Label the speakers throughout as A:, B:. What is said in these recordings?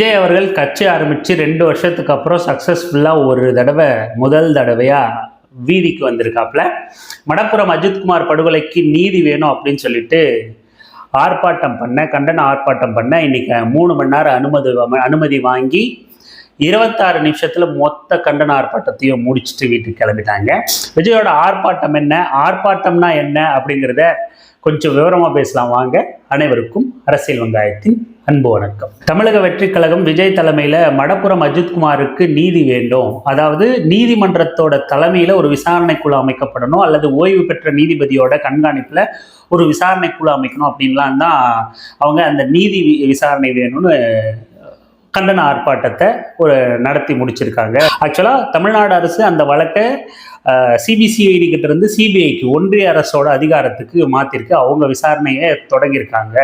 A: விஜய் அவர்கள் கட்சி ஆரம்பித்து ரெண்டு வருஷத்துக்கு அப்புறம் சக்ஸஸ்ஃபுல்லாக ஒரு தடவை முதல் தடவையாக வீதிக்கு வந்திருக்காப்புல மடப்புறம் அஜித்குமார் படுகொலைக்கு நீதி வேணும் அப்படின்னு சொல்லிட்டு ஆர்ப்பாட்டம் பண்ண கண்டன ஆர்ப்பாட்டம் பண்ண இன்னைக்கு மூணு மணி நேரம் அனுமதி அனுமதி வாங்கி இருபத்தாறு நிமிஷத்தில் மொத்த கண்டன ஆர்ப்பாட்டத்தையும் முடிச்சுட்டு வீட்டுக்கு கிளம்பிட்டாங்க. விஜயோட ஆர்ப்பாட்டம் என்ன ஆர்ப்பாட்டம்னா என்ன அப்படிங்கிறத கொஞ்சம் விவரமாக பேசலாம். வாங்க அனைவருக்கும் அரசியல் வெங்காயத்தின் அன்பு வணக்கம். தமிழக வெற்றிக் கழகம் விஜய் தலைமையில மடப்புறம் அஜித்குமாருக்கு நீதி வேண்டும். அதாவது நீதிமன்றத்தோட தலைமையில ஒரு விசாரணை குழு அமைக்கப்படணும் அல்லது ஓய்வு பெற்ற நீதிபதியோட கண்காணிப்புல ஒரு விசாரணை குழு அமைக்கணும் அப்படின்லாம் தான் அவங்க அந்த நீதி வி- விசாரணை வேணும்னு கண்டன ஆர்ப்பாட்டத்தை ஒரு நடத்தி முடிச்சிருக்காங்க. ஆக்சுவலாக தமிழ்நாடு அரசு அந்த வழக்கை சிபிசிஐடி கிட்ட இருந்து சிபிஐக்கு ஒன்றிய அரசோட அதிகாரத்துக்கு மாத்திருக்கு. அவங்க விசாரணையை தொடங்கியிருக்காங்க.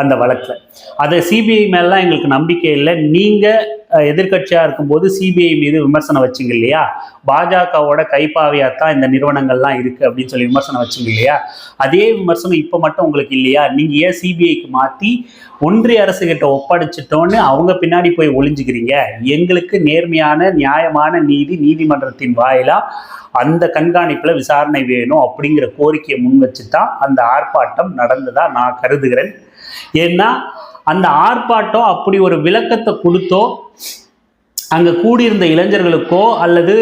A: அந்த வழக்கில். அது சிபிஐ மேலாம் எங்களுக்கு நம்பிக்கை இல்லை. நீங்கள் எதிர்க்கட்சியாக இருக்கும்போது சிபிஐ மீது விமர்சனம் வச்சிங்க இல்லையா? பாஜகவோட கைப்பாவையாக தான் இந்த நிறுவனங்கள்லாம் இருக்குது அப்படின்னு சொல்லி விமர்சனம் வச்சிங்க இல்லையா? அதே விமர்சனம் இப்போ மட்டும் உங்களுக்கு இல்லையா? நீங்கள் ஏன் சிபிஐக்கு மாற்றி ஒன்றிய அரசு கிட்ட ஒப்படைச்சிட்டோன்னு அவங்க பின்னாடி போய் ஒளிஞ்சுக்கிறீங்க? எங்களுக்கு நேர்மையான நியாயமான நீதி நீதிமன்றத்தின் வாயிலாக அந்த கண்காணிப்பில் விசாரணை வேணும் அப்படிங்கிற கோரிக்கையை முன் வச்சு தான் அந்த ஆர்ப்பாட்டம் நடந்ததாக நான் கருதுகிறேன். ஏன்னா அந்த ஆர்ப்பாட்டம் அப்படி ஒரு விளக்கத்தை கொடுத்தோ அங்க கூடியிருந்த இளைஞர்களுக்கோ அல்லது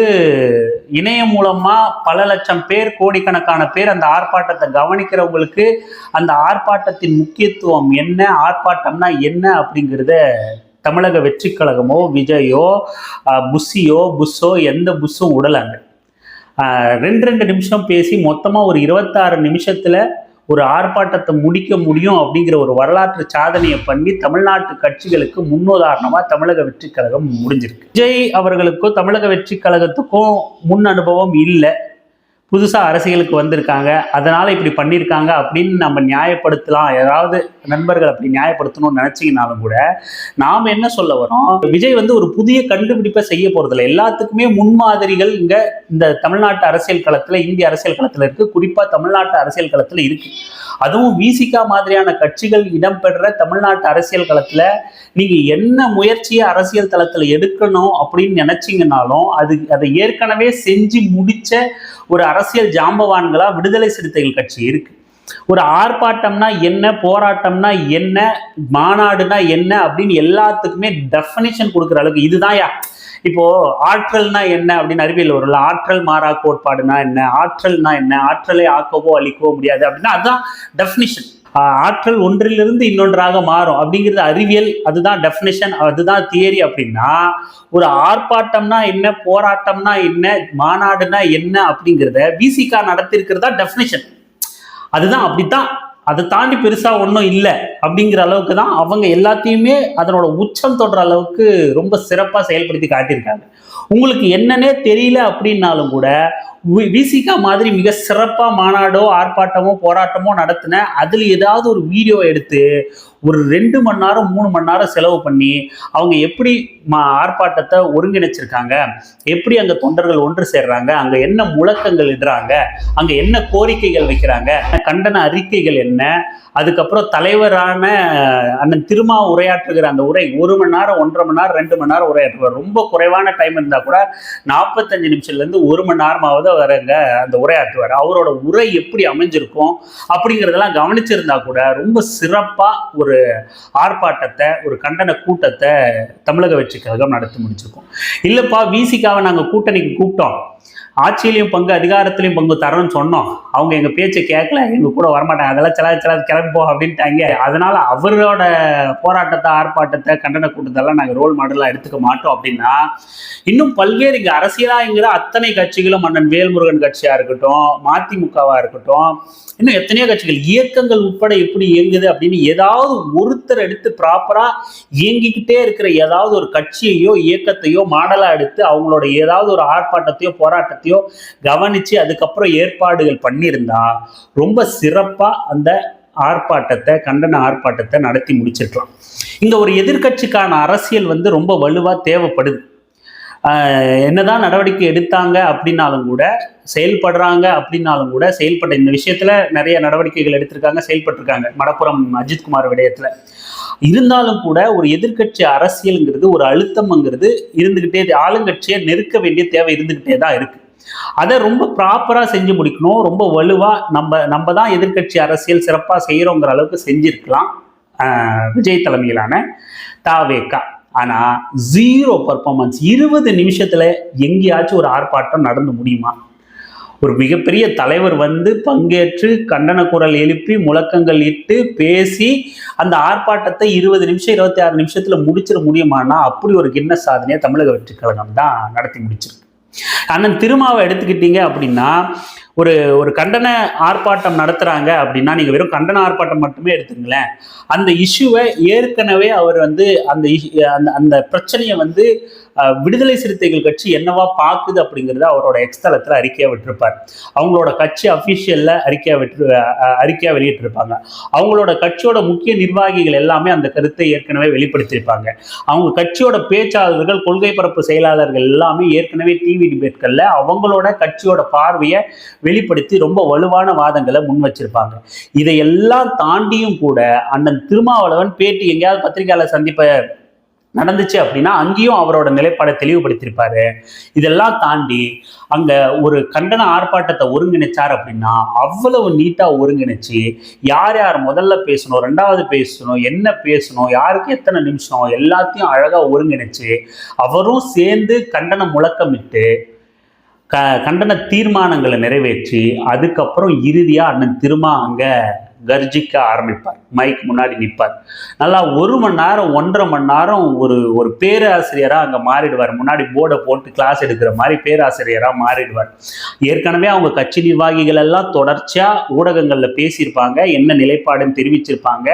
A: இணையம் மூலமா பல லட்சம் பேர் கோடிக்கணக்கான பேர் அந்த ஆர்ப்பாட்டத்தை கவனிக்கிறவங்களுக்கு அந்த ஆர்ப்பாட்டத்தின் முக்கியத்துவம் என்ன ஆர்ப்பாட்டம்னா என்ன அப்படிங்கிறத தமிழக வெற்றி கழகமோ விஜயோ புஸ்ஸியோ புஷ்ஷோ எந்த புஷ்ஷும் உடலாங்க ரெண்டு ரெண்டு நிமிஷம் பேசி மொத்தமாக ஒரு இருபத்தாறு நிமிஷத்தில் ஒரு ஆர்ப்பாட்டத்தை முடிக்க முடியும் அப்படிங்கிற ஒரு வரலாற்று சாதனையை பண்ணி தமிழ்நாட்டு கட்சிகளுக்கு முன்னுதாரணமாக தமிழக வெற்றிக் கழகம் முடிஞ்சிருக்கு. விஜய் அவர்களுக்கும் தமிழக வெற்றிக் கழகத்துக்கும் முன் அனுபவம் இல்லை. புதுசாக அரசியலுக்கு வந்திருக்காங்க. அதனால் இப்படி பண்ணியிருக்காங்க அப்படின்னு நம்ம நியாயப்படுத்தலாம். ஏதாவது நண்பர்கள் அப்படி நியாயப்படுத்தணும்னு நினச்சிங்கனாலும் கூட நாம் என்ன சொல்ல வரோம்? விஜய் வந்து ஒரு புதிய கண்டுபிடிப்பை செய்ய போகிறதில்ல எல்லாத்துக்குமே முன்மாதிரிகள் இங்கே இந்த தமிழ்நாட்டு அரசியல் களத்தில் இந்திய அரசியல் களத்தில் இருக்குது குறிப்பாக தமிழ்நாட்டு அரசியல் களத்தில் இருக்குது அதுவும் விசிகா மாதிரியான கட்சிகள் இடம்பெற்ற தமிழ்நாட்டு அரசியல் களத்துல நீங்க என்ன முயற்சியை அரசியல் தளத்துல எடுக்கணும் அப்படின்னு நினைச்சீங்கனாலும் அது அதை ஏற்கனவே செஞ்சு முடிச்ச ஒரு அரசியல் ஜாம்பவான்களா விடுதலை சிறுத்தைகள் கட்சி இருக்கு. ஒரு ஆர்ப்பாட்டம்னா என்ன போராட்டம்னா என்ன மாநாடுனா என்ன அப்படின்னு எல்லாத்துக்குமே டெஃபனிஷன் கொடுக்குற அளவுக்கு இதுதான் இப்போ ஆற்றல்னா என்ன அப்படின்னு அறிவியல் வரும்ல ஆற்றல் மாறா கோட்பாடுனா என்ன? ஆற்றல்னா என்ன? ஆற்றலை ஆக்கவோ அழிக்கவோ முடியாது அப்படின்னா அதுதான் டெஃபினிஷன் ஆற்றல் ஒன்றிலிருந்து இன்னொன்றாக மாறும் அப்படிங்கிறது அறிவியல். அதுதான் டெஃபினேஷன் அதுதான் தியரி அப்படின்னா ஒரு ஆர்ப்பாட்டம்னா என்ன? போராட்டம்னா என்ன? மாநாடுனா என்ன அப்படிங்கிறத விசிகா நடத்திருக்கிறதா டெஃபினேஷன் அதுதான் அப்படித்தான் அதை தாண்டி பெருசாக ஒன்றும் இல்லை அப்படிங்கிற அளவுக்கு தான் அவங்க எல்லாத்தையுமே அதனோட உச்சம் தொடுற அளவுக்கு ரொம்ப சிறப்பாக செயல்படுத்தி காட்டியிருக்காங்க. உங்களுக்கு என்னன்னே தெரியல அப்படின்னாலும் கூட விசிகா மாதிரி மிக சிறப்பாக மாநாடோ ஆர்ப்பாட்டமோ போராட்டமோ நடத்தின அதில் ஏதாவது ஒரு வீடியோ எடுத்து ஒரு ரெண்டு மணி நேரம் மூணு மணி நேரம் செலவு பண்ணி அவங்க எப்படி மா- ஆர்ப்பாட்டத்தை ஒருங்கிணைச்சிருக்காங்க? எப்படி அங்கே தொண்டர்கள் ஒன்று சேர்றாங்க? அங்கே என்ன முழக்கங்கள் இடுறாங்க? அங்கே என்ன கோரிக்கைகள் வைக்கிறாங்க? கண்டன அறிக்கைகள் என்ன? அதுக்கப்புறம் தலைவரான அண்ணன் திருமா உரையாற்றுகிற அந்த உரை ஒரு மணி நேரம் ஒன்றரை மணி நேரம் ரெண்டு மணி நேரம் உரையாற்றுவார். ரொம்ப குறைவான டைம் இருந்தா கூட நாற்பத்தஞ்சு நிமிஷத்துலேருந்து ஒரு மணி நேரமாவது அவருங்க அந்த உரையாற்றுவார். அவரோட உரை எப்படி அமைஞ்சிருக்கும் அப்படிங்கிறதெல்லாம் கவனிச்சிருந்தா கூட ரொம்ப சிறப்பாக ஒரு ஆர்ப்பாட்டத்தை ஒரு கண்டன கூட்டத்தை தமிழக வெற்றி கழகம் நடத்தி முடிச்சிருக்கோம். இல்லப்பா விசிகாவை நாங்க கூட்டணிக்கு கூப்பிட்டோம். ஆட்சியிலையும் பங்கு அதிகாரத்திலையும் பங்கு தரோம்னு சொன்னோம். அவங்க எங்க பேச்சை கேட்கல எங்க கூட வரமாட்டாங்க. அதெல்லாம் சில சில கிளம்பி போ அப்படின்ட்டாங்க. அதனால அவரோட போராட்டத்தை ஆர்ப்பாட்டத்தை கண்டன கூட்டத்தெல்லாம் நாங்கள் ரோல் மாடலாக எடுத்துக்க மாட்டோம் அப்படின்னா இன்னும் பல்வேறு இங்கே அரசியலாங்கிற அத்தனை கட்சிகளும் அண்ணன் வேல்முருகன் கட்சியா இருக்கட்டும் மதிமுகவா இருக்கட்டும் இன்னும் எத்தனையோ கட்சிகள் இயக்கங்கள் உட்பட எப்படி இயங்குது அப்படின்னு ஏதாவது ஒருத்தர் எடுத்து ப்ராப்பரா இயங்கிக்கிட்டே இருக்கிற ஏதாவது ஒரு கட்சியையோ இயக்கத்தையோ மாடலா எடுத்து அவங்களோட ஏதாவது ஒரு ஆர்ப்பாட்டத்தையோ போராட்டத்தையோ கவனிச்சு அதுக்கப்புறம் ஏற்பாடுகள் பண்ணியிருந்தா ரொம்ப சிறப்பாக அந்த ஆர்ப்பாட்டத்தை கண்டன ஆர்ப்பாட்டத்தை நடத்தி முடிச்சிருக்கலாம். இங்கே ஒரு எதிர்க்கட்சிக்கான அரசியல் வந்து ரொம்ப வலுவாக தேவைப்படுது. என்னதான் நடவடிக்கை எடுத்தாங்க அப்படின்னாலும் கூட செயல்படுறாங்க அப்படின்னாலும் கூட செயல்பட்ட இந்த விஷயத்துல நிறைய நடவடிக்கைகள் எடுத்திருக்காங்க செயல்பட்டிருக்காங்க. மடப்புறம் அஜித்குமார் விடயத்துல. இருந்தாலும் கூட ஒரு எதிர்க்கட்சி அரசியலுங்கிறது ஒரு அழுத்தம்ங்கிறது இருந்துகிட்டே ஆளுங்கட்சியை நெருக்க வேண்டிய தேவை இருந்துகிட்டே தான் இருக்கு. அதை ரொம்ப ப்ராப்பராக செஞ்சு முடிக்கணும். ரொம்ப வலுவாக நம்ம நம்ம தான் எதிர்க்கட்சி அரசியல் சிறப்பாக செய்கிறோங்கிற அளவுக்கு செஞ்சுருக்கலாம். விஜய் தலைமையிலான தாவேக்கா. ஆனால் ஜீரோ பர்ஃபார்மன்ஸ் இருபது நிமிஷத்தில் எங்கேயாச்சும் ஒரு ஆர்ப்பாட்டம் நடந்து முடியுமா? ஒரு மிகப்பெரிய தலைவர் வந்து பங்கேற்று கண்டன குரல் எழுப்பி முழக்கங்கள் இட்டு பேசி அந்த ஆர்ப்பாட்டத்தை இருபது நிமிஷம் இருபத்தி ஆறு நிமிஷத்தில் முடிச்சிட முடியுமானா அப்படி ஒரு கிண்ண சாதனையை தமிழக வெற்றி கழகம் தான் நடத்தி முடிச்சிருக்கு. அண்ணன் திருமாவை எடுத்துக்கிட்டீங்க அப்படின்னா ஒரு ஒரு கண்டன ஆர்ப்பாட்டம் நடத்துறாங்க அப்படின்னா நீங்க வெறும் கண்டன ஆர்ப்பாட்டம் மட்டுமே எடுத்துங்களேன் அந்த இஷ்யூவை ஏற்கனவே அவர் வந்து அந்த அந்த அந்த பிரச்சனையை வந்து விடுதலை சிறுத்தைகள் கட்சி என்னவா பார்க்குது அப்படிங்கிறத அவரோட எக்ஸ்தலத்தில் அறிக்கையாக விட்டிருப்பார். அவங்களோட கட்சி அஃபிஷியலில் அறிக்கையாக விட்டு அறிக்கையாக வெளியிட்டிருப்பாங்க. அவங்களோட கட்சியோட முக்கிய நிர்வாகிகள் எல்லாமே அந்த கருத்தை ஏற்கனவே வெளிப்படுத்தியிருப்பாங்க. அவங்க கட்சியோட பேச்சாளர்கள் கொள்கை பரப்பு செயலாளர்கள் எல்லாமே ஏற்கனவே டிவி டிபேட்களில் அவங்களோட கட்சியோட பார்வையை வெளிப்படுத்தி ரொம்ப வலுவான வாதங்களை முன் வச்சிருப்பாங்க. இதையெல்லாம் தாண்டியும் கூட அண்ணன் திருமாவளவன் பேட்டி எங்கேயாவது பத்திரிகையாளர் சந்திப்ப நடந்துச்சு அப்படின்னா அங்கேயும் அவரோட நிலைப்பாடை தெளிவுபடுத்தியிருப்பாரு. இதெல்லாம் தாண்டி அங்க ஒரு கண்டன ஆர்ப்பாட்டத்தை ஒருங்கிணைச்சார் அப்படின்னா அவ்வளவு நீட்டா ஒருங்கிணைச்சு யார் யார் முதல்ல பேசணும் ரெண்டாவது பேசணும் என்ன பேசணும் யாருக்கு எத்தனை நிமிஷம் எல்லாத்தையும் அழகா ஒருங்கிணைச்சு அவரும் சேர்ந்து கண்டன முழக்கமிட்டு க கண்டன தீர்மானங்களை நிறைவேற்றி அதுக்கப்புறம் இறுதியாக அண்ணன் திருமா அங்கே கர்ஜிக்க ஆரம்பிப்பார். மைக் முன்னாடி நிற்பார் நல்லா ஒரு மணி நேரம் ஒன்றரை மணி நேரம் ஒரு ஒரு பேராசிரியராக அங்கே மாறிடுவார். முன்னாடி போர்டை போட்டு கிளாஸ் எடுக்கிற மாதிரி பேராசிரியராக மாறிடுவார். ஏற்கனவே அவங்க கட்சி நிர்வாகிகள் எல்லாம் தொடர்ச்சியாக ஊடகங்களில் பேசியிருப்பாங்க என்ன நிலைப்பாடுன்னு தெரிவிச்சிருப்பாங்க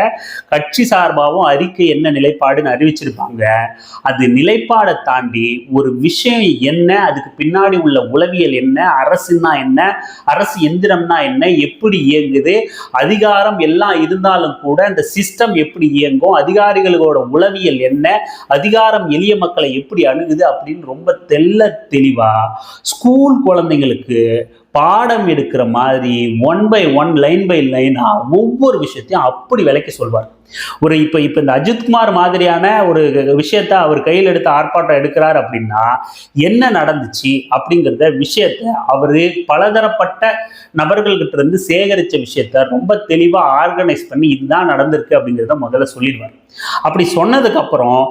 A: கட்சி சார்பாகவும் அறிக்கை என்ன நிலைப்பாடுன்னு அறிவிச்சிருப்பாங்க. அது நிலைப்பாடை தாண்டி ஒரு விஷயம் என்ன அதுக்கு பின்னாடி உள்ள உளவியல் என்ன அரசுன்னா என்ன அரசு எந்திரம்னா என்ன எப்படி இயங்குது அதிகாரம் எல்லாம் இருந்தாலும் கூட இந்த சிஸ்டம் எப்படி இயங்கும் அதிகாரிகளோட உளவியல் என்ன அதிகாரம் எளிய மக்களை எப்படி அணுகுது அப்படின்னு ரொம்ப தெள்ள தெளிவா ஸ்கூல் குழந்தைங்களுக்கு பாடம் எடுக்கிற மாதிரி one by one line by லைனாக ஒவ்வொரு விஷயத்தையும் அப்படி விலைக்கு சொல்வார். ஒரு இப்போ இப்போ இந்த அஜித்குமார் மாதிரியான ஒரு விஷயத்த அவர் கையில் எடுத்து ஆர்ப்பாட்டம் எடுக்கிறார் அப்படின்னா என்ன நடந்துச்சு அப்படிங்கிறத விஷயத்த அவர் பலதரப்பட்ட நபர்கள்கிட்ட இருந்து சேகரித்த விஷயத்த ரொம்ப தெளிவாக ஆர்கனைஸ் பண்ணி இதுதான் நடந்திருக்கு அப்படிங்கிறத முதல்ல சொல்லிடுவார். அப்படி சொன்னதுக்கப்புறம்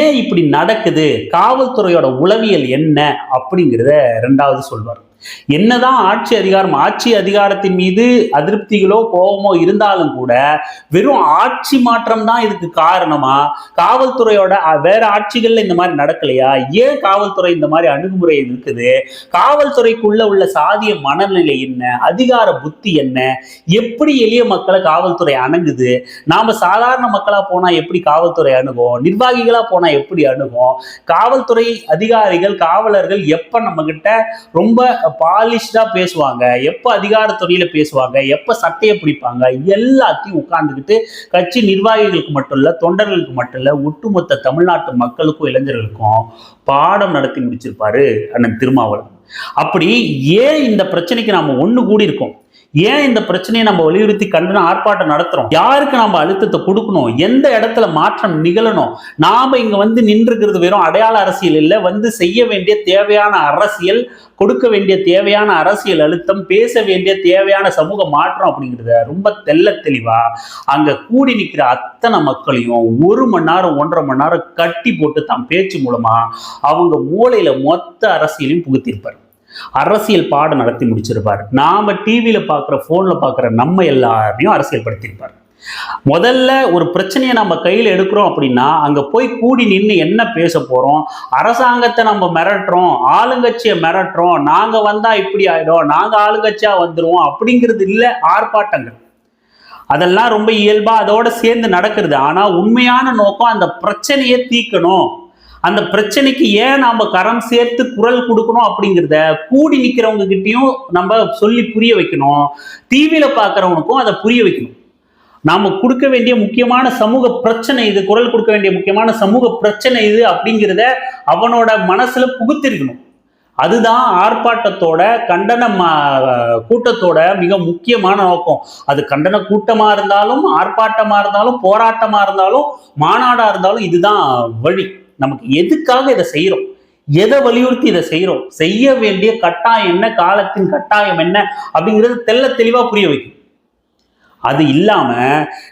A: ஏன் இப்படி நடக்குது? காவல்துறையோட உளவியல் என்ன அப்படிங்கிறத ரெண்டாவது சொல்வார். என்னதான் ஆட்சி அதிகாரம் ஆட்சி அதிகாரத்தின் மீது அதிருப்திகளோ கோபமோ இருந்தாலும் கூட வெறும் ஆட்சி மாற்றம் தான் இதுக்கு காரணமா? காவல்துறையோட வேற ஆட்சிகள்ல இந்த மாதிரி நடக்கலையா? ஏன் காவல்துறை இந்த மாதிரி அணுகுமுறை இருக்குது? காவல்துறைக்குள்ள உள்ள சாதிய மனநிலை என்ன? அதிகார புத்தி என்ன? எப்படி எளிய மக்களை காவல்துறை அணுகுது? நாம சாதாரண மக்களா போனா எப்படி காவல்துறை அணுகும்? நிர்வாகிகளா போனா எப்படி அணுகும்? காவல்துறை அதிகாரிகள் காவலர்கள் எப்ப நம்ம கிட்ட ரொம்ப பாலிஷ்டாக பேசுவாங்க. எப்போ அதிகார துறையில் பேசுவாங்க எப்போ சட்டையை பிடிப்பாங்க எல்லாத்தையும் உட்கார்ந்துக்கிட்டு கட்சி நிர்வாகிகளுக்கு மட்டும் இல்லை தொண்டர்களுக்கு மட்டும் இல்லை ஒட்டுமொத்த தமிழ்நாட்டு மக்களுக்கும் இளைஞர்களுக்கும் பாடம் நடத்தி முடிச்சிருப்பாரு அண்ணன் திருமாவளவன். அப்படி ஏன் இந்த பிரச்சனைக்கு நாம ஒண்ணு கூடி இருக்கோம் ஏன் இந்த பிரச்சனையை நம்ம வலியுறுத்தி கண்டன ஆர்ப்பாட்டம் நடத்துறோம்? யாருக்கு நம்ம அழுத்தத்தை கொடுக்கணும்? எந்த இடத்துல மாற்றம் நிகழணும்? நாம இங்க வந்து நின்றுக்கிறது வெறும் அடையாள அரசியல் இல்லை. வந்து செய்ய வேண்டிய தேவையான அரசியல் கொடுக்க வேண்டிய தேவையான அரசியல் அழுத்தம் பேச வேண்டிய தேவையான சமூக மாற்றம் அப்படிங்கிறத ரொம்ப தெள்ள தெளிவா அங்க கூடி நிற்கிற அத்தனை மக்களையும் ஒரு மணி நேரம் ஒன்றரை மணி நேரம் கட்டி போட்டு தம் பேச்சு மூலமா அவங்க மூளையில மொத்த அரசியலையும் புகுத்திருப்பார் அரசியல் பாடம் நடத்தி முடிச்சிருப்பார். நாம் டிவியில் பார்க்குற ஃபோனில் பார்க்குற நம்ம எல்லாரையும் அரசியல் படுத்தியிருப்பார் முதல்ல ஒரு பிரச்சனையை நம்ம கையில் எடுக்கிறோம் அப்படின்னா அங்கே போய் கூடி நின்று என்ன பேச போகிறோம் அரசாங்கத்தை நம்ம மிரட்டுறோம் ஆளுங்கட்சியை மிரட்டுறோம் நாங்கள் வந்தால் இப்படி ஆயிடும் நாங்கள் ஆளுங்கட்சியாக வந்துடுவோம் அப்படிங்கிறது இல்லை ஆர்ப்பாட்டங்கள். அதெல்லாம் ரொம்ப இயல்பாக அதோட சேர்ந்து நடக்கிறது. ஆனால் உண்மையான நோக்கம் அந்த பிரச்சனையை தீர்க்கணும். அந்த பிரச்சனைக்கு ஏன் நாம கரம் சேர்த்து குரல் கொடுக்கணும் அப்படிங்கிறத கூடி நிக்கிறவங்க கிட்டயும் நம்ம சொல்லி புரிய வைக்கணும். டிவியில பார்க்குறவனுக்கும் அதை புரிய வைக்கணும். நாம கொடுக்க வேண்டிய முக்கியமான சமூக பிரச்சனை இது குரல் கொடுக்க வேண்டிய முக்கியமான சமூக பிரச்சனை இது அப்படிங்கிறத அவனோட மனசுல புகுத்திருக்கணும். அதுதான் ஆர்ப்பாட்டத்தோட கண்டன கூட்டத்தோட மிக முக்கியமான நோக்கம். அது கண்டன கூட்டமா இருந்தாலும் ஆர்ப்பாட்டமா இருந்தாலும் போராட்டமா இருந்தாலும் மாநாடா இருந்தாலும் இதுதான் வழி. நமக்கு எதுக்காக இதை செய்யறோம் எதை வலியுறுத்தி இதை செய்யறோம் செய்ய வேண்டிய கட்டாயம் என்ன? காலத்தின் கட்டாயம் என்ன? அப்படிங்கிறது தெள்ள தெளிவா புரிய வைக்கும். அது இல்லாம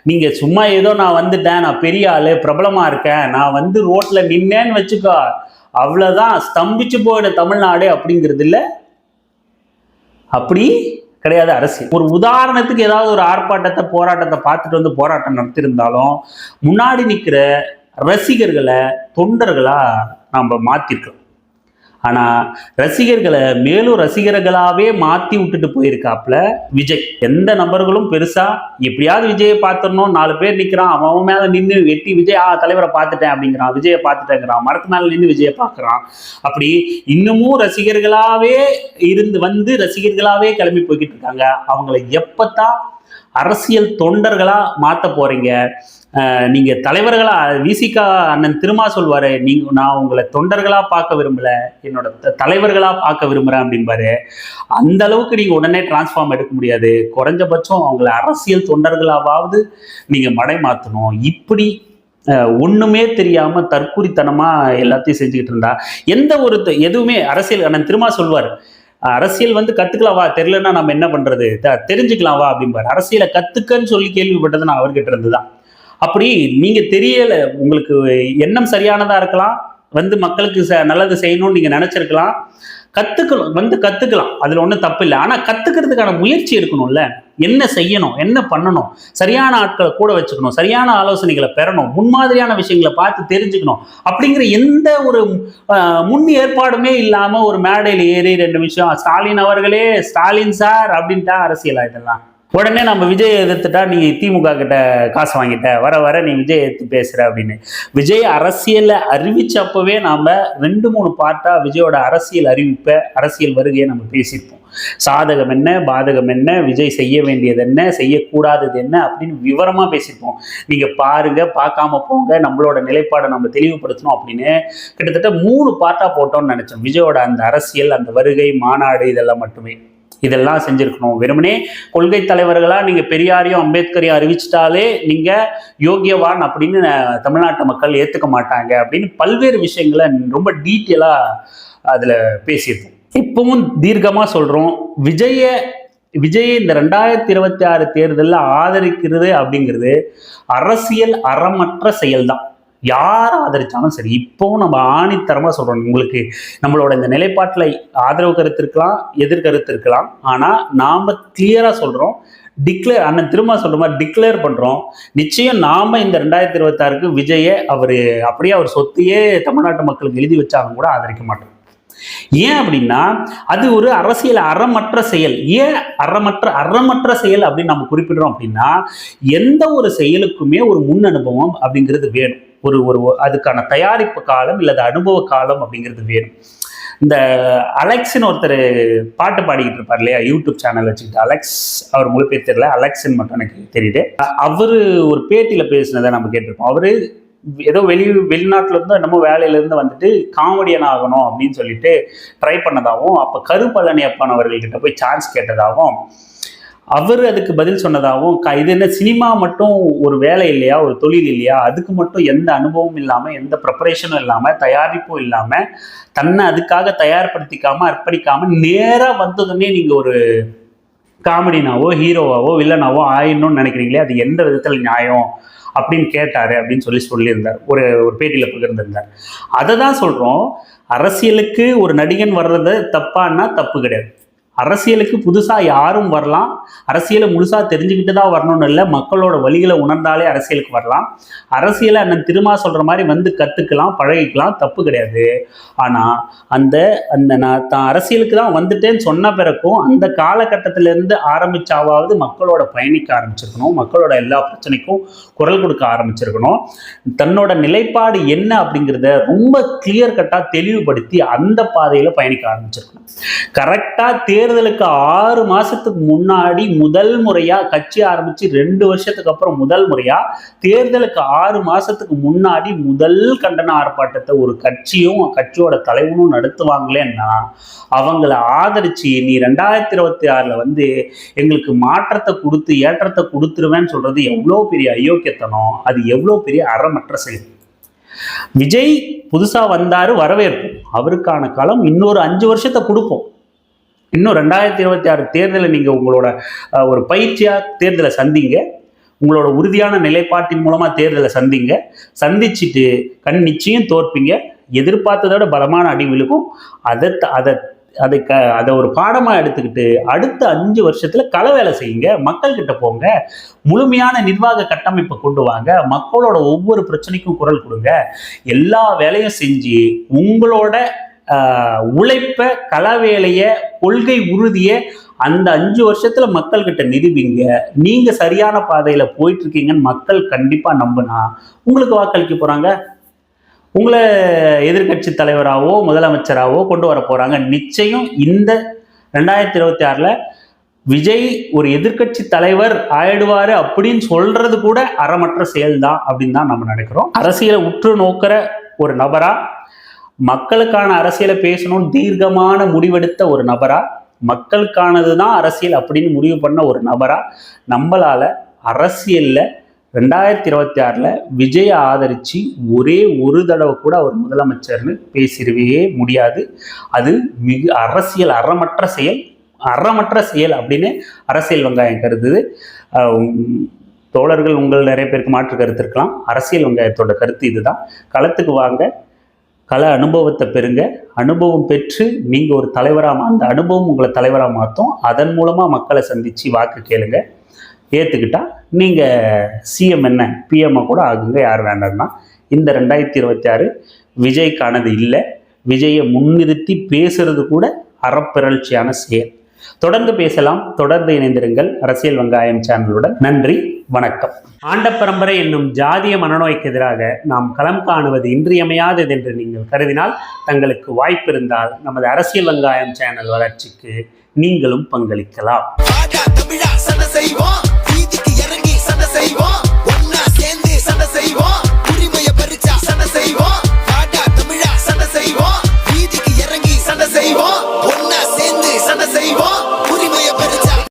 A: நீங்க சும்மா ஏதோ நான் வந்துட்டேன் நான் பெரிய ஆளு பிரபலமா இருக்கேன் நான் வந்து ரோட்ல நின்னேன்னு வச்சுக்கோ அவ்வளவுதான். ஸ்தம்பிச்சு போயிட தமிழ்நாடு அப்படிங்கிறது இல்ல. அப்படி கிடையாது அரசியல் ஒரு உதாரணத்துக்கு ஏதாவது ஒரு ஆர்ப்பாட்டத்தை போராட்டத்தை பார்த்துட்டு வந்து போராட்டம் நடத்தியிருந்தாலும் முன்னாடி நிற்கிற ரசிகர்களை தொண்டர்களாக நம்ம மாற்றிருக்கோம் ஆனால் ரசிகர்களை மேலும் ரசிகர்களாகவே மாற்றி விட்டுட்டு போயிருக்காப்ல விஜய். எந்த நபர்களும் பெருசாக எப்படியாவது விஜயை பார்த்துடணும் நாலு பேர் நிற்கிறான் அவன் அவன் நின்று வெட்டி விஜய் ஆ தலைவரை பார்த்துட்டேன் அப்படிங்கிறான் விஜயை பார்த்துட்டேங்கிறான் மரத்து மேலே நின்று விஜயை பார்க்குறான். அப்படி இன்னமும் ரசிகர்களாகவே இருந்து வந்து ரசிகர்களாகவே கிளம்பி போய்கிட்டு இருக்காங்க. அவங்கள எப்போத்தான் அரசியல் தொண்டர்களாக மாற்ற போகிறீங்க நீங்கள் நீங்க தலைவர்களா விசிகா அண்ணன் திருமா சொல்வாரு நீங்க நான் உங்களை தொண்டர்களா பார்க்க விரும்பல என்னோட த- தலைவர்களா பார்க்க விரும்புறேன் அப்படின்பாரு அந்த அளவுக்கு நீங்க உடனே டிரான்ஸ்ஃபார்ம் எடுக்க முடியாது. குறைஞ்சபட்சம் அவங்கள அரசியல் தொண்டர்களாவது நீங்க மடை மாத்தணும். இப்படி ஒண்ணுமே தெரியாம தற்கூரித்தனமா எல்லாத்தையும் செஞ்சுக்கிட்டு இருந்தா எந்த ஒரு த- எதுவுமே அரசியல் அண்ணன் திருமா சொல்வார் அரசியல் வந்து கத்துக்கலாம் வா தெரியலன்னா நம்ம என்ன பண்றது? த- தெரிஞ்சுக்கலாம் வா அப்படிம்பாரு. அரசியலை கத்துக்கன்னு சொல்லி கேள்விப்பட்டது நான் அவர்கிட்ட இருந்து தான் அப்படி நீங்க தெரியல உங்களுக்கு எண்ணம் சரியானதா இருக்கலாம் வந்து மக்களுக்கு ச- நல்லது செய்யணும்னு நீங்க நினைச்சிருக்கலாம். கத்துக்கணும் வந்து கத்துக்கலாம். அதுல ஒன்றும் தப்பு இல்லை. ஆனா கத்துக்கிறதுக்கான முயற்சி இருக்கணும்ல என்ன செய்யணும் என்ன பண்ணணும் சரியான ஆட்களை கூட வச்சுக்கணும் சரியான ஆலோசனைகளை பெறணும் முன்மாதிரியான விஷயங்களை பார்த்து தெரிஞ்சுக்கணும். அப்படிங்கிற எந்த ஒரு முன் ஏற்பாடுமே இல்லாம ஒரு மேடையில் ஏறி ரெண்டு விஷயம் ஸ்டாலின் அவர்களே ஸ்டாலின் சார் அப்படின்ட்டா அரசியல் இதெல்லாம் உடனே நம்ம விஜய் எதிர்த்துட்டா நீ திமுக கிட்ட காசு வாங்கிட்ட. வர வர நீ விஜய் எதிர்த்து பேசுற அப்படின்னு. விஜய் அரசியல்ல அறிவிச்சப்பவே நாம ரெண்டு மூணு பாட்டா விஜயோட அரசியல் அறிவிப்பை அரசியல் வருகையை நம்ம பேசியிருப்போம். சாதகம் என்ன பாதகம் என்ன விஜய் செய்ய வேண்டியது என்ன செய்யக்கூடாதது என்ன அப்படின்னு விவரமா பேசியிருப்போம். நீங்க பாருங்க பார்க்காம போங்க நம்மளோட நிலைப்பாடை நம்ம தெளிவுபடுத்தணும் அப்படின்னு கிட்டத்தட்ட மூணு பாட்டா போட்டோம்னு நினைச்சோம். விஜயோட அந்த அரசியல் அந்த வருகை மாநாடு இதெல்லாம் மட்டுமே. இதெல்லாம் செஞ்சுருக்கணும். வெறுமனே கொள்கை தலைவர்களாக நீங்கள் பெரியாரையும் அம்பேத்கரையும் அறிவிச்சிட்டாலே நீங்கள் யோகியவான் அப்படின்னு தமிழ்நாட்டு மக்கள் ஏற்றுக்க மாட்டாங்க அப்படின்னு பல்வேறு விஷயங்களை ரொம்ப டீட்டெயிலாக அதில் பேசியிருக்கோம். இப்பவும் தீர்க்கமாக சொல்கிறோம் விஜய விஜய் இந்த ரெண்டாயிரத்தி இருபத்தி ஆறு தேர்தலில் ஆதரிக்கிறது அப்படிங்கிறது அரசியல் அறமற்ற செயல்தான். யாரை ஆதரித்தாலும் சரி இப்போவும் நம்ம ஆணித்தரமாக சொல்கிறோம் உங்களுக்கு நம்மளோட இந்த நிலைப்பாட்டில் ஆதரவு கருத்து இருக்கலாம் எதிர்கருத்து இருக்கலாம். ஆனால் நாம் கிளியராக சொல்கிறோம் டிக்ளேர் அண்ணன் திரும்ப சொல்ற மாதிரி டிக்ளேர் பண்ணுறோம் நிச்சயம் நாம் இந்த ரெண்டாயிரத்தி இருபத்தாறுக்கு விஜயை அவர் அப்படியே அவர் சொத்தையே தமிழ்நாட்டு மக்களுக்கு எழுதி வச்சாலும் கூட ஆதரிக்க மாட்டோம். ஏன் அப்படின்னா அது ஒரு அரசியல் அறமற்ற செயல். ஏன் அறமற்ற அறமற்ற செயல் அப்படின்னு நம்ம குறிப்பிடுறோம் அப்படின்னா எந்த ஒரு செயலுக்குமே ஒரு முன் அனுபவம் அப்படிங்கிறது வேணும். ஒரு ஒரு அதுக்கான தயாரிப்பு காலம் இல்லது அனுபவ காலம் அப்படிங்கிறது வேணும் இந்த அலெக்ஸ்ன்னு ஒருத்தர் பாட்டு பாடிக்கிட்டு இருப்பார் இல்லையா? யூடியூப் சேனல் வச்சுக்கிட்டு. அலெக்ஸ் அவர் முழு பேர் தெரியல. அலெக்ஸ்ன்னு மட்டும் எனக்கு தெரியுது. அவர் ஒரு பேட்டியில் பேசினதை நம்ம கேட்டிருப்போம். அவர் ஏதோ வெளி வெளிநாட்டுல இருந்து என்னமோ வேலையிலேருந்து வந்துட்டு காமெடியன் ஆகணும் அப்படின்னு சொல்லிட்டு ட்ரை பண்ணதாகவும் அப்போ கருப்பழனி அப்பானவர்கள்கிட்ட போய் சான்ஸ் கேட்டதாகவும் அவர் அதுக்கு பதில் சொன்னதாகவும் க- இது என்ன சினிமா மட்டும் ஒரு வேலை இல்லையா? ஒரு தொழில் இல்லையா? அதுக்கு மட்டும் எந்த அனுபவம் இல்லாமல் எந்த ப்ரிப்பரேஷனும் இல்லாமல் தயாரிப்பும் இல்லாமல் தன்னை அதுக்காக தயார்படுத்திக்காமல் அர்ப்பணிக்காமல் நேராக வந்ததுமே நீங்கள் ஒரு காமெடினாவோ ஹீரோவாவோ வில்லனாவோ ஆயிடணும்னு நினைக்கிறீங்களே அது எந்த விதத்தில் நியாயம் அப்படின்னு கேட்டார் அப்படின்னு சொல்லி சொல்லியிருந்தார். ஒரு ஒரு பேட்டியில் பகிர்ந்திருந்தார். அதை தான் சொல்கிறோம் அரசியலுக்கு ஒரு நடிகன் வர்றது தப்பான்னா தப்பு கிடையாது. அரசியலுக்கு புதுசாக யாரும் வரலாம். அரசியலை முழுசாக தெரிஞ்சுக்கிட்டு தான் வரணும்னு இல்லை. மக்களோட வழிகளை உணர்ந்தாலே அரசியலுக்கு வரலாம். அரசியலை அண்ணன் திருமா சொல்கிற மாதிரி வந்து கற்றுக்கலாம் பழகிக்கலாம் தப்பு கிடையாது. ஆனால் அந்த அந்த நான் தான் அரசியலுக்கு தான் வந்துட்டேன்னு சொன்ன பிறக்கும் அந்த காலகட்டத்திலேருந்து ஆரம்பிச்சாவது மக்களோட பயணிக்க ஆரம்பிச்சிருக்கணும். மக்களோட எல்லா பிரச்சனைக்கும் குரல் கொடுக்க ஆரம்பிச்சிருக்கணும். தன்னோட நிலைப்பாடு என்ன அப்படிங்கிறத ரொம்ப கிளியர் கட்டாக தெளிவுபடுத்தி அந்த பாதையில் பயணிக்க ஆரம்பிச்சிருக்கணும். கரெக்டாக தேர் தேர்தலுக்கு ஆறு மாசத்துக்கு முன்னாடி முதல் முறையா கட்சி ஆரம்பிச்சு ரெண்டு வருஷத்துக்கு அப்புறம் முதல் முறையா தேர்தலுக்கு ஆறு மாசத்துக்கு முன்னாடி முதல் கண்டன ஆர்ப்பாட்டத்தை ஒரு கட்சியும் கட்சியோட தலைவனும் நடத்துவாங்களேன்னா அவங்கள ஆதரிச்சு நீ ரெண்டாயிரத்தி இருபத்தி ஆறுல வந்து எங்களுக்கு மாற்றத்தை கொடுத்து ஏற்றத்தை கொடுத்துருவேன்னு சொல்றது எவ்வளோ பெரிய அயோக்கியத்தனம்? அது எவ்வளோ பெரிய அறமற்ற செயல். விஜய் புதுசா வந்தாரு வரவேற்போம் அவருக்கான களம் இன்னொரு அஞ்சு வருஷத்தை கொடுப்போம். இன்னும் ரெண்டாயிரத்தி இருபத்தி ஆறு தேர்தலை நீங்க உங்களோட ஒரு பயிற்சியா தேர்தலை சந்திங்க. உங்களோட உறுதியான நிலைப்பாட்டின் மூலமா தேர்தலை சந்திங்க. சந்திச்சுட்டு கண் நிச்சயம் தோற்பீங்க. எதிர்பார்த்ததோட பலமான அடி விழுக்கும் அதை த- அதை அதை க அதை ஒரு பாடமாக எடுத்துக்கிட்டு அடுத்த அஞ்சு வருஷத்தில் கள வேலை செய்யுங்க. மக்கள்கிட்ட போங்க. முழுமையான நிர்வாக கட்டமைப்பை கொண்டு வாங்க. மக்களோட ஒவ்வொரு பிரச்சனைக்கும் குரல் கொடுங்க. எல்லா வேலையும் செஞ்சு உங்களோட உழைப்ப கலவேலையை கொள்கை உறுதிய அந்த அஞ்சு வருஷத்துல மக்கள் கிட்ட நிரூபிங்க. நீங்க சரியான பாதையில போயிட்டு இருக்கீங்கன்னு மக்கள் கண்டிப்பா நம்புனா உங்களுக்கு வாக்களிக்க போறாங்க? உங்களை எதிர்க்கட்சி தலைவராகவோ முதலமைச்சராகவோ கொண்டு வர போறாங்க. நிச்சயம் இந்த ரெண்டாயிரத்தி இருபத்தி ஆறுல விஜய் ஒரு எதிர்க்கட்சி தலைவர் ஆயிடுவாரு அப்படின்னு சொல்றது கூட அறமற்ற செயல்தான் அப்படின்னு தான் நம்ம நினைக்கிறோம். அரசியலை உற்று நோக்கிற ஒரு நபரா மக்களுக்கான அரசியலை பேசணும்னு தீர்க்கமான முடிவெடுத்த ஒரு நபரா? மக்களுக்கானது தான் அரசியல் அப்படின்னு முடிவு பண்ண ஒரு நபரா? நம்மளால அரசியல்ல ரெண்டாயிரத்தி இருபத்தி ஆறில் விஜயை ஆதரித்து ஒரே ஒரு தடவை கூட அவர் முதலமைச்சர்னு பேசிடவே முடியாது. அது மிக அரசியல் அறமற்ற செயல் அறமற்ற செயல் அப்படின்னு அரசியல் வெங்காயம் கருதுது. தோழர்கள் உங்கள் நிறைய பேருக்கு மாற்று கருத்து இருக்கலாம். அரசியல் வெங்காயத்தோட கருத்து இதுதான். களத்துக்கு வாங்க. கல அனுபவத்தை பெறுங்க. அனுபவம் பெற்று நீங்கள் ஒரு தலைவராக அந்த அனுபவம் உங்களை தலைவராக மாற்றும் அதன் மூலமாக மக்களை சந்தித்து வாக்கு கேளுங்க. ஏற்றுக்கிட்டால் நீங்கள் சிஎம் என்ன பிஎம்ஐ கூட ஆகுங்க யார் வேண்டாம்னா. இந்த ரெண்டாயிரத்தி இருபத்தி ஆறு விஜய்க்கானது இல்லை. விஜயை முன்னிறுத்தி பேசுறது கூட அறப்பிறழ்ச்சியான செயல். தொடர்ந்து பேசலாம். தொடர்ந்து இணைந்திருங்கள். அரசியல் வெங்காயம் சேனலுடன். நன்றி. வணக்கம். ஆண்ட பரம்பரை என்னும் ஜாதிய மனநோய்க்கு எதிராக நாம் களம் காணுவது இன்றியமையாதது என்று நீங்கள் கருதினால் தங்களுக்கு வாய்ப்பிருந்தால் நமது அரசியல் வெங்காயம் சேனல் வளர்ச்சிக்கு நீங்களும் பங்களிக்கலாம்.
B: செய்வோம். ஒன்னா சேர்ந்து சண்டை செய்வோம்.